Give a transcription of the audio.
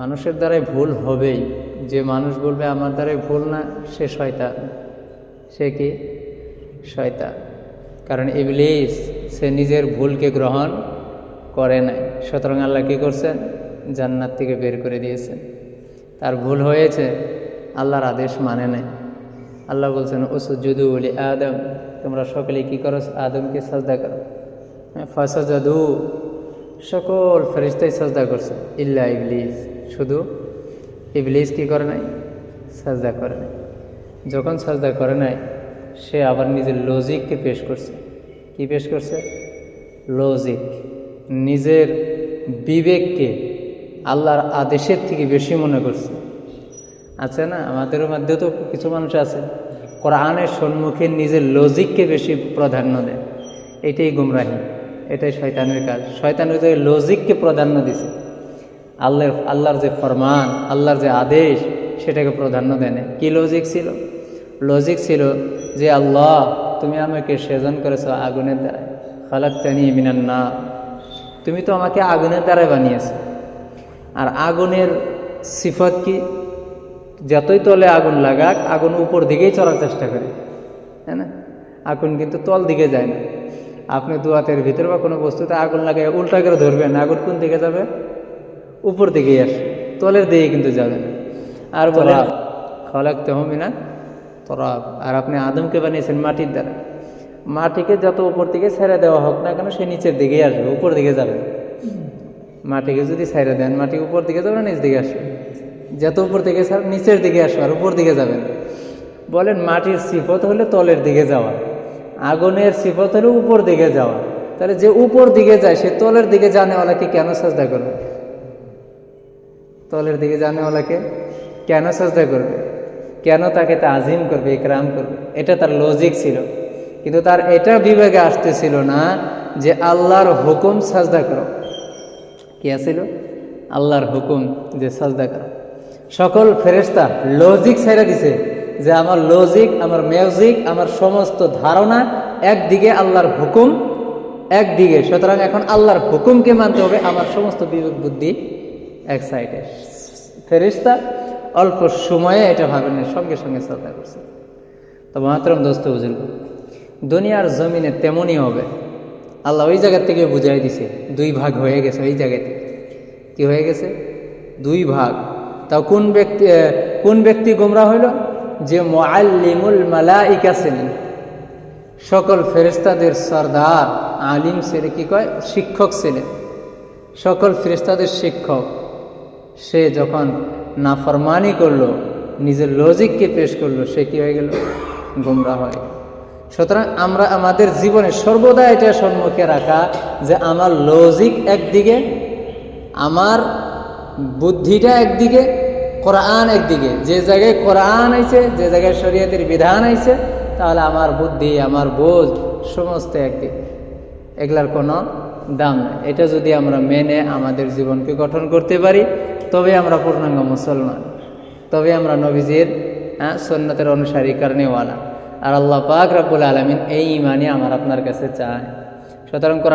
মানুষের দ্বারাই ভুল হবেই। যে মানুষ বলবে আমার দ্বারাই ভুল না সে শয়তান। সে কি? শয়তান। কারণ ইবলিস সে নিজের ভুলকে গ্রহণ করে নাই। সুতরাং আল্লাহ কী করছেন? জান্নাত থেকে বের করে দিয়েছেন। তার ভুল হয়েছে আল্লাহর আদেশ মানে নাই। আল্লাহ বলছেন ওসুজুদু বলি আদম। তোমরা সকলে কী করো? আদমকে সাজদা করো। হ্যাঁ, ফাসাজাদু। সকল ফেরিস্তাই সাজদা করছে ইল্লা ইবলিস। শুধু ইবলিস কি করে নাই? সাজদা করে নাই। যখন সাজদা করে নাই, সে আবার নিজের লজিককে পেশ করছে। কি পেশ করছে? লজিক নিজের বিবেককে আল্লাহর আদেশের থেকে বেশি মনে করছে। আছে না? আমাদের মধ্যে তো কিছু মানুষ আছে। কোরআনের সম্মুখে নিজের লজিককে বেশি প্রাধান্য দেয়। এটাই গুমরাহি। এটাই শয়তানের কাজ। শয়তানের লজিককে প্রাধান্য দিছে। আল্লাহর আল্লাহর যে ফরমান, আল্লাহর যে আদেশ, সেটাকে প্রাধান্য দেয় কি লজিক ছিল? লজিক ছিল যে, আল্লাহ, তুমি আমাকে সেজন করেছ আগুনের দ্বারায়। খালাক মিনান না তুমি তো আমাকে আগুনের দ্বারায় বানিয়েছো। আর আগুনের সিফত কি? যতই তলে আগুন লাগাক, আগুন উপর দিকেই চড়ার চেষ্টা করে। তাই না? আগুন কিন্তু তল দিকে যায় না। আপনি দুয়াতের ভিতরে বা কোনো বস্তুতে আগুন লাগাই উল্টা করে ধরবেন, আগুন কোন দিকে যাবে? উপর দিকেই আসে তলের দিকে কিন্তু যাবে না। আর বলে খালাকতে হমি না তরাব। আর আপনি আদমকে বানিয়েছেন মাটির দ্বারা। মাটিকে যত উপর দিকে ছেড়ে দেওয়া হোক না কেন সে নিচের দিকেই আসবে উপর দিকে যাবে। মাটিকে যদি ছাইড়ে দেন মাটি উপর দিকে যাবে না নিচ দিকে আসবে? যত উপর দিকে ছাড় নিচের দিকে আসবে আর উপর দিকে যাবেন বলেন মাটির সিফত হলে তলের দিকে যাওয়া। আগুনের সিফত হলে উপর দিকে যাওয়া। তাহলে যে উপর দিকে যায় সে তলের দিকে জানেওয়ালাকে কেন সাজদা করবে? তলের দিকে জানেওয়ালাকে কেন সাজদা করবে? কেন তাকে তা তাজিম করবে, ইকরাম করবে? এটা তার লজিক ছিল। কিন্তু তার এটা বিবেকে আসতেছিল না যে আল্লাহর হুকুম সাজদা করো। কি আছিল? আল্লাহর হুকুম যে সাজদা করা। সকল ফেরেস্তা লজিক ছেড়ে দিছে যে আমার লজিক আমার মিউজিক আমার সমস্ত ধারণা একদিকে আল্লাহর হুকুম, একদিকে। সুতরাং এখন আল্লাহর হুকুমকে মানতে হবে, আমার সমস্ত বিবেক বুদ্ধি এক সাইডে। ফেরিস্তা অল্প সময়ে এটা ভাবেন সঙ্গে সঙ্গে শ্রদ্ধা করছে। তো মাতরম দোস্ত বুঝল দুনিয়ার জমিনে তেমনই হবে। আল্লাহ ওই জায়গার থেকে বুঝাই দিছে, দুই ভাগ হয়ে গেছে ওই জায়গাতে। কি হয়ে গেছে? দুই ভাগ। তাও কোন ব্যক্তি কোন ব্যক্তি গোমরা হইল? যে মোয়াল্লিমুল মালাইকা ছিলেন। সকল ফেরিস্তাদের সর্দার, আলিম ছেলে কি কয়? শিক্ষক ছিলেন। সকল ফেরিস্তাদের শিক্ষক। সে যখন নাফরমানি করল, নিজের লজিককে পেশ করল, সে কি হয়ে গেল? গোমরা হয়ে। সুতরাং আমরা আমাদের জীবনে সর্বদা এটা সম্মুখে রাখা যে আমার লজিক একদিকে, আমার বুদ্ধিটা একদিকে, কোরআন একদিকে। যে জায়গায় কোরআন আইছে, যে জায়গায় শরীয়তের বিধান আইছে, তাহলে আমার বুদ্ধি, আমার বোঝ সমস্ত একদিকে। এগুলার কোনো দাম, এটা যদি আমরা মেনে আমাদের জীবনকে গঠন করতে পারি, তবে আমরা পূর্ণাঙ্গ মুসলমান। তবে আমরা নবীজির হ্যাঁ সন্ন্যতের অনুসারী, কারণেওয়ালা। আর আল্লাহ পাক রাবুল আলমিন এই ইমানই আমার আপনার কাছে চায়। সুতরাং